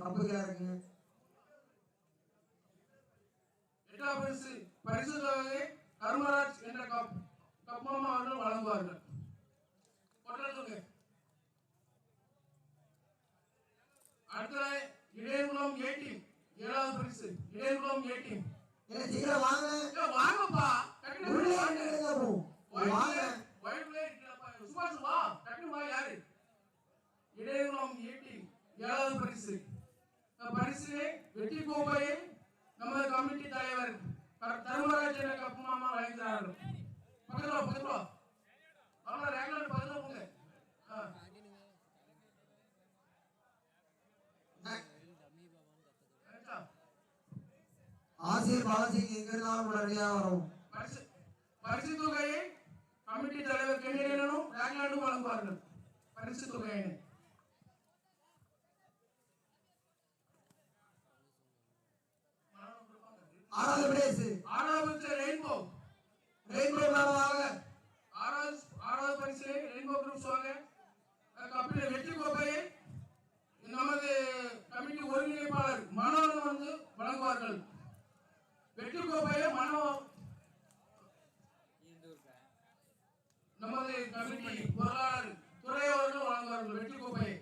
Cup கிழக்கு எட்டாம் பரிசு பரிசு கர்மராஜ் என்ற கப் கப்பம்மா அவர்கள் வழங்குவார்கள். இடையகுளம் ஏழாவது பரிசு இடையகுளம் ஏடி என்ன சீக்கிரம் வாங்க. வாங்கப்பா. உள்ளே வாங்க சுபாஷ் வா டக்குனு வா யாரு இடையகுளம் ஏடி ஏழாவது பரிசு பரிசினை வெற்றி கோப்பையை நமது கமிட்டி தலைவர் க- தர்மராஜ் என்ற கப்பு மாமா வழங்குகிறார்கள் பக்கத்துல பக்கத்துல. வாங்க ரேங்க்ல பக்கத்துல போங்க ஆ. ரைட்டா? ஆசிரியர் பாலசிங் எங்க இருந்தாலும் உடனடியாக வரும் பரிசு பரிசு தொகையை கமிட்டி தலைவர் கென்னடியனும் ரேங்க்லாண்டும் வழங்குவார்கள் பரிசு தொகையினை. ஆறாவது பிளேஸ் ஆறாவது ரெயின்போ ரெயின்போ ஆறாவது ஆறாவது பரிசு ரெயின்போ குரூப்ஸ் வாங்க கப்பில வெற்றி கோப்பையை நமது கமிட்டி ஒருங்கிணைப்பாளர் மனோகரன் வந்து வழங்குவார்கள். வெற்றி கோப்பையை மனோ நமது கமிட்டி பொருளாளர் துறை அவர்கள் வழங்குவார்கள் வெற்றி கோப்பையை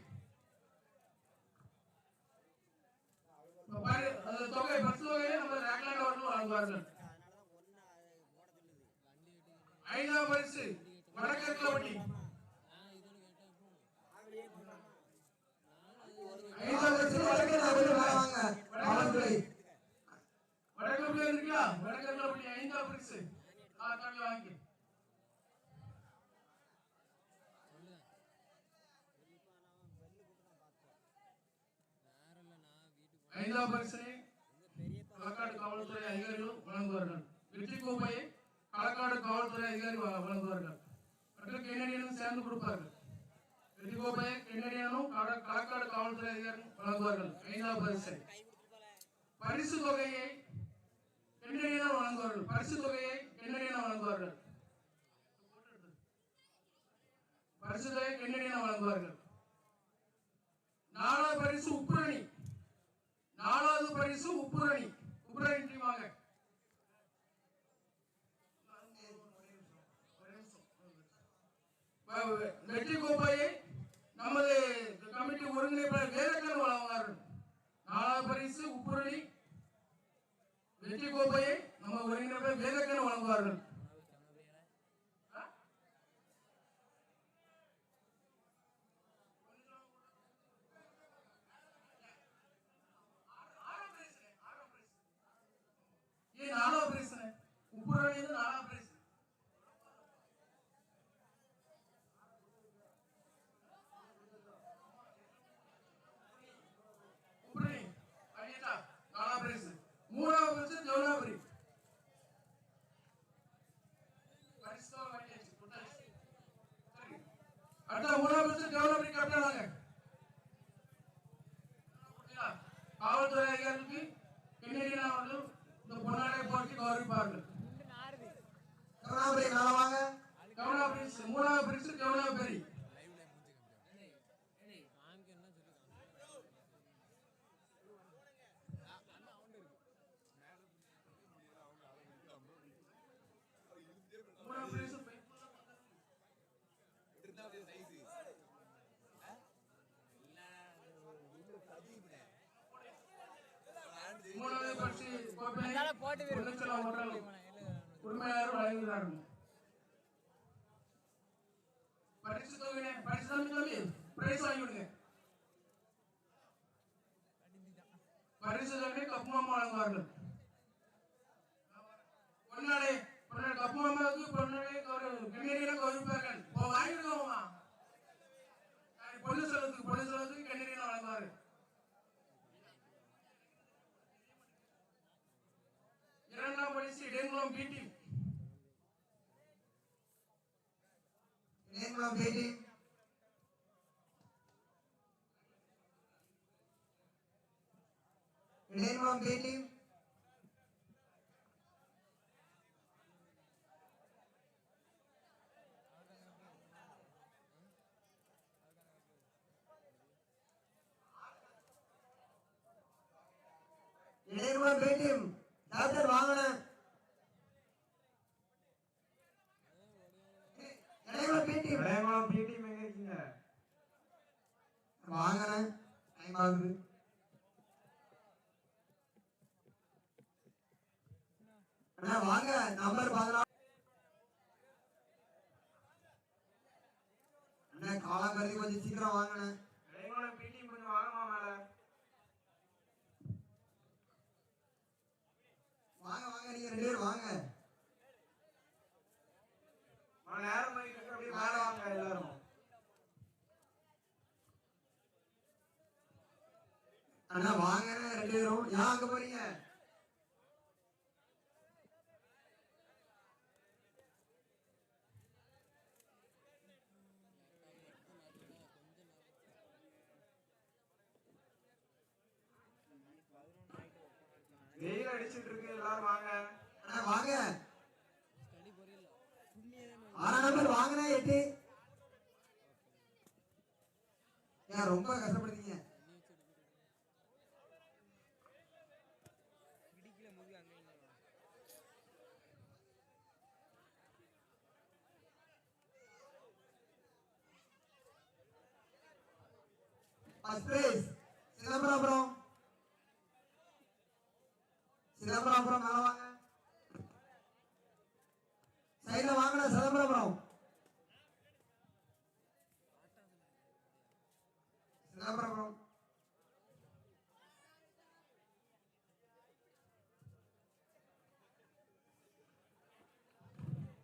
இப்ப பாரு, அந்த தொகை பரிசு தொகையை நம்ம ரேக்லாண்ட் அவர்கள் வழங்குவார்கள் ஐந்தாம் பரிசு வடக்கேற்கப்பட்டி ஐந்தாவது பிளேஸ் வடக்கு நகரில் மேல வாங்க காவல்துறை வடக்கேற்கப்பட்டி இருக்கா வடக்கேற்கப்பட்டி ஐந்தாம் பரிசு ஆ தம்பி வாங்கி ஐந்தாம் பரிசனை களக்காடு காவல்துறை அதிகாரிகளும் வழங்குவார்கள். வெற்றி கோப்பையை களக்காடு காவல்துறை அதிகாரி வழங்குவார்கள். மற்றும் கென்னடியனும் சேர்ந்து கொடுப்பார்கள். வெற்றி கோப்பையை கென்னடியனும் களக்காடு காவல்துறை அதிகாரி வழங்குவார்கள். ஐந்தாம் பரிசை பரிசு தொகையை கென்னடியனும் வழங்குவார்கள். பரிசு தொகையை கென்னடியனும் வழங்குவார்கள். பரிசு தொகையை கென்னடியனும் வழங்குவார்கள். நாலாவது பரிசு உப்பு நாலாவது பரிசு உப்புரணி உப்புரணி டீம் வாங்க வ- வ- வெற்றி கோப்பையை நமது கமிட்டி ஒருங்கிணைப்பாளர் வேதக்கன் வழங்குவார்கள் நாலாவது பரிசு உப்புரணி வெற்றி கோப்பையை நம்ம ஒருங்கிணைப்பாளர் வேதக்கன் வழங்குவார்கள் ஆ? ஏ நாலாவது பிரச்சனை உப்புரணி இது நாலாவது பிரச்சனை உப்புரணி அடியட்டா நாலாவது பிரச்சனை மூணாவது பிரச்சனை ஜவுனாபுரி பரிசுத்தம் வாங்கியாச்சு கொடுத்தாச்சு சரி அடுத்த மூணாவது பிரச்சனை ஜவுனாபுரி கேப்டன் வாங்க புரியுதா? காவல்துறை அதிகாரிகளுக்கு அவர்கள் இந்த பொன்னாடை போட்டு கௌரவிப்பார்கள் கருணாபுரி மேல உரிமையாளர் வழங்குகிறார்கள் பரிசு தொகையினை பரிசு தம்பி பிரைஸ் வாங்கி விடுங்க பரிசு தொகை கப்பு மாமா வழங்குவார்கள். பொன்னாடை பொன்னாடை கப்பு மாமாவுக்கு பொன்னாடை கண்ணீரில கௌரவிப்பார்கள் மாமா பொண்ணு செலவுக்கு பொண்ணு செலவுக்கு கண்ணீரில வழங்குவார்கள். రేణుగుళం బీటీ రేణుగుళం బీటీ రేణుగుళం బీటీ రేణుగుళం బీటీ ஆகுது அண்ணா வாங்க நம்பர் பதினாலு. அண்ணா காலம் கருதி கொஞ்சம் சீக்கிரம் விளையங்குளம் பிடிஎம் கொஞ்சம் வாங்கம்மா மேல. வாங்க வாங்க நீங்க ரெண்டு பேரும் வாங்க. நேரம் ஆயிட்டு இருக்கு அப்படியே மேல வாங்க எல்லாரும் அண்ணா வாங்கண்ணே ரெண்டு பேரும். ஏன் போறீங்க? வெயில் அடிச்சிட்டு இருக்கு எல்லாரும் வாங்க. அண்ணா வாங்க. ஆறாம் நம்பர் வாங்கினே எட்டு. ஏன் ரொம்ப கஷ்டப்படுத்தீங்க ஃபர்ஸ்ட் பிரைஸ் சிதம்பரம் சிதம்பரம் மேல வாங்க. சைட்ல வாங்கின சிதம்பரம் சிதம்பரம்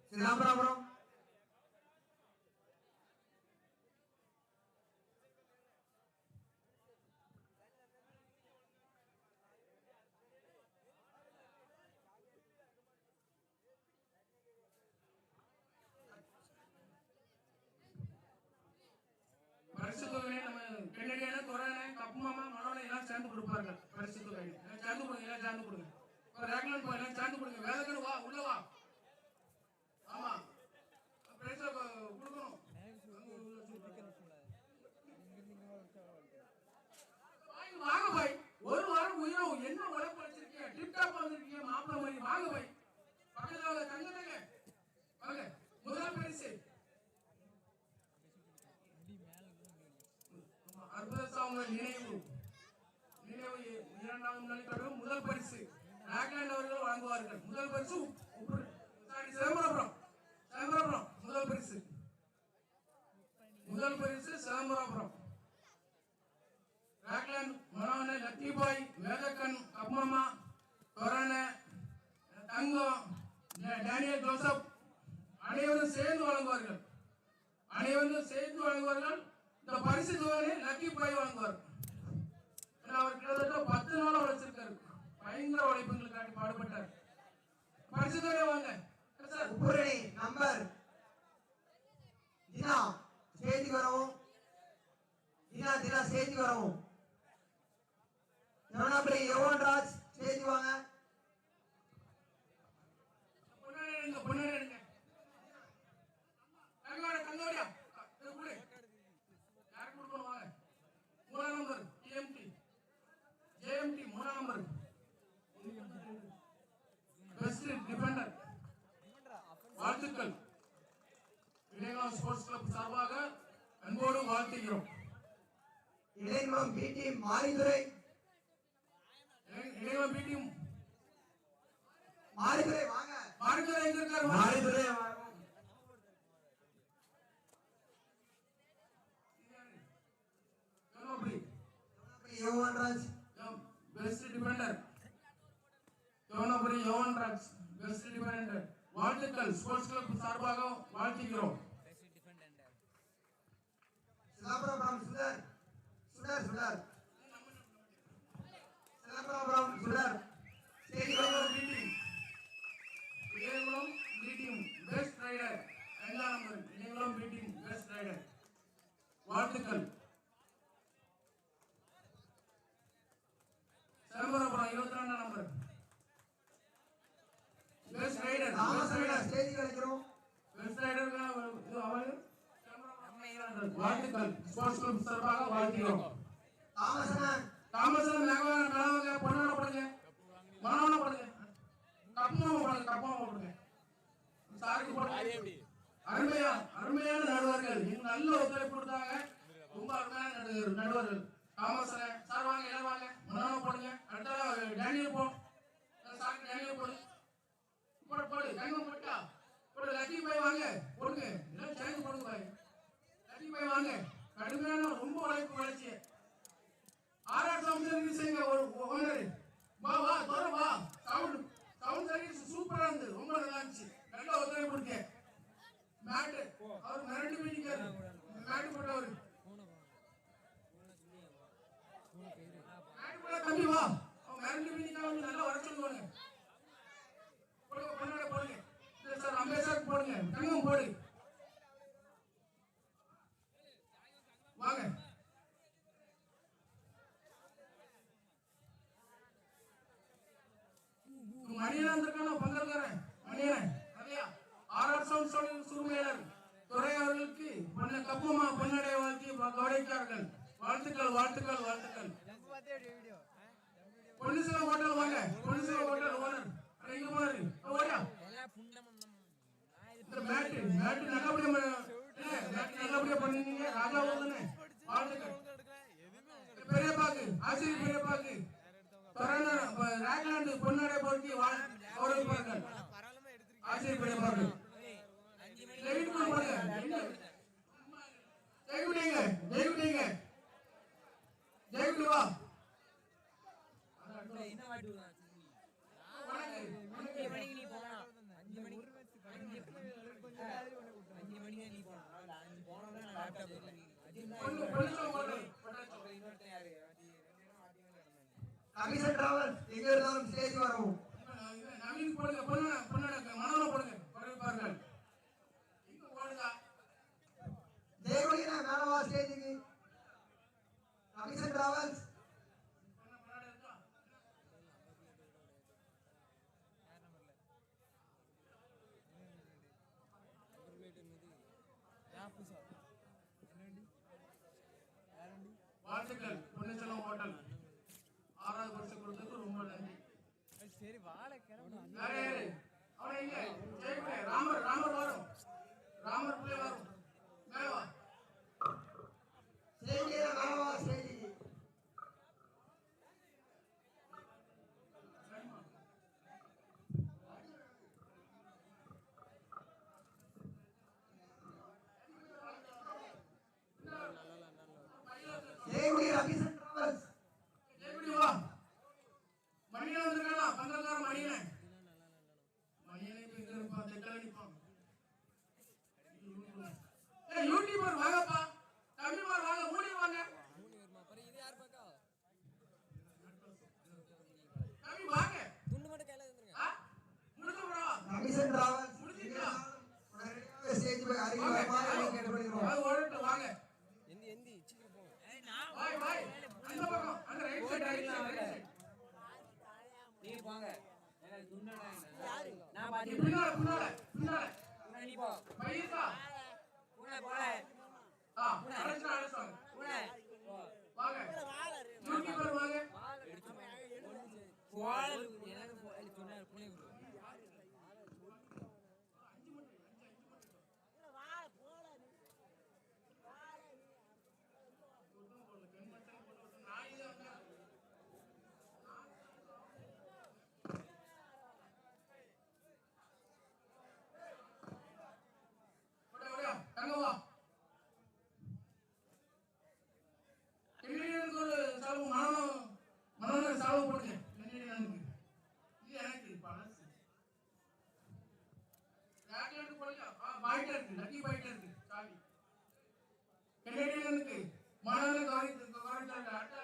சிதம்பரம் பரிசு தொகையை நம்ம கென்னடியான கொரோனா கப்பு மாமா மனோனை எல்லாம் சேர்ந்து கொடுப்பார்கள் பரிசு தொகை எல்லாம் சேர்ந்து கொடுங்க எல்லாம் சேர்ந்து கொடுங்க இப்போ ரேக்லன் போய் எல்லாம் சேர்ந்து கொடுங்க வேலைக்கணும் வா உள்ள வா ஆமா பிரைஸ் கொடுக்கணும் வாங்க, வாங்க பாய் ஒரு வாரம் உயிரும் என்ன உழைப்பு வச்சிருக்கீங்க டிப் டாப் வந்திருக்கீங்க மாப்பிள்ளை மாதிரி வாங்க பாய் பக்கத்துல வாங்க தங்க தங்க வாங்க முதல் பரிசு ஆமா, நினைவு. நினைவு இரண்டாம் நலிக்கடும் முதல் பரிசு. நாகலாந்து அவர்கள் வழங்குவார்கள். முதல் பரிசு சிதம்பரபுரம். சாரி முதல் பரிசு. முதல் பரிசு சிதம்பரபுரம். ராக்லாந்து மனோன லத்திபாய் வேதக்கன் கம்மம்மா கொரோன தங்கம் டேனியல் ஜோசப் அனைவரும் சேர்ந்து வழங்குவார்கள். அனைவரும் சேர்ந்து வழங்குவார்கள். இந்த பரிசு தொகையை லக்கி பாய் வழங்குவார். ஏன்னா அவர் கிட்டத்தட்ட பத்து நாள் உழைச்சிருக்காரு. பயங்கர உழைப்புங்களை காட்டி பாடுபட்டார். பரிசு தொகை வாங்க. சார் உப்புரணி நம்பர். தினா ஸ்டேஜுக்கு வரவும் தினா தினா ஸ்டேஜுக்கு வரவும் யவனாபுரி யவன் ராஜ் ஸ்டேஜுக்கு வாங்க. பொன்னாடி எடுங்க பொன்னாடி எடுங்க. இளைஞர்களும் பிடி மாரிதுரை இளைவ பிடியும் மாரிதுரை வாங்க மாறுதல் எங்க இருக்காரு மாரிதுரை வாங்க. யோனோபுரி யவனாபுரி யவன் Raj best defender யோனபுரி யோவன் Raj best defender வாழ்த்துக்கள் ஸ்போர்ட்ஸ் கிளப் சார்பாக வாழ்த்துகிறோம் நல்லா உடச்சு கமிஷன் டிராவல் எங்க இருந்தாலும் ஸ்டேஜ் வரவும் நவீன் போடுங்க பொண்ணு பொண்ணு மனோல போடுங்க வரவேற்பார்கள் இங்க ஓடுங்க தேவடி வாழ்த்துக்கள். பொன்னிச்செல்வம் ஹோட்டல். ஆறாவது வருஷம் கொடுத்ததுக்கு ரொம்ப நன்றி. சரி வாழைக்கிழமை ராமர் ராமர் வாரம். ராமர் அருகில் ஓடட்டும் வாங்க. எந்தி எந்தி சீக்கிரம் போங்க. வாய் வாய். அந்த பக்கம் அந்த ரைட் சைடு ரைட் சைடு நீ போங்க. எனக்கு துண்ணடா யாரு? நான் பாதி பின்னால பின்னால பின்னால. நீ போ. பையசா கூட போல. ஆ அரசு அரசு கூட. வாங்க. வாங்க. வாங்க எடுத்து போங்க Gauri, Gauri, Tata.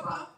about?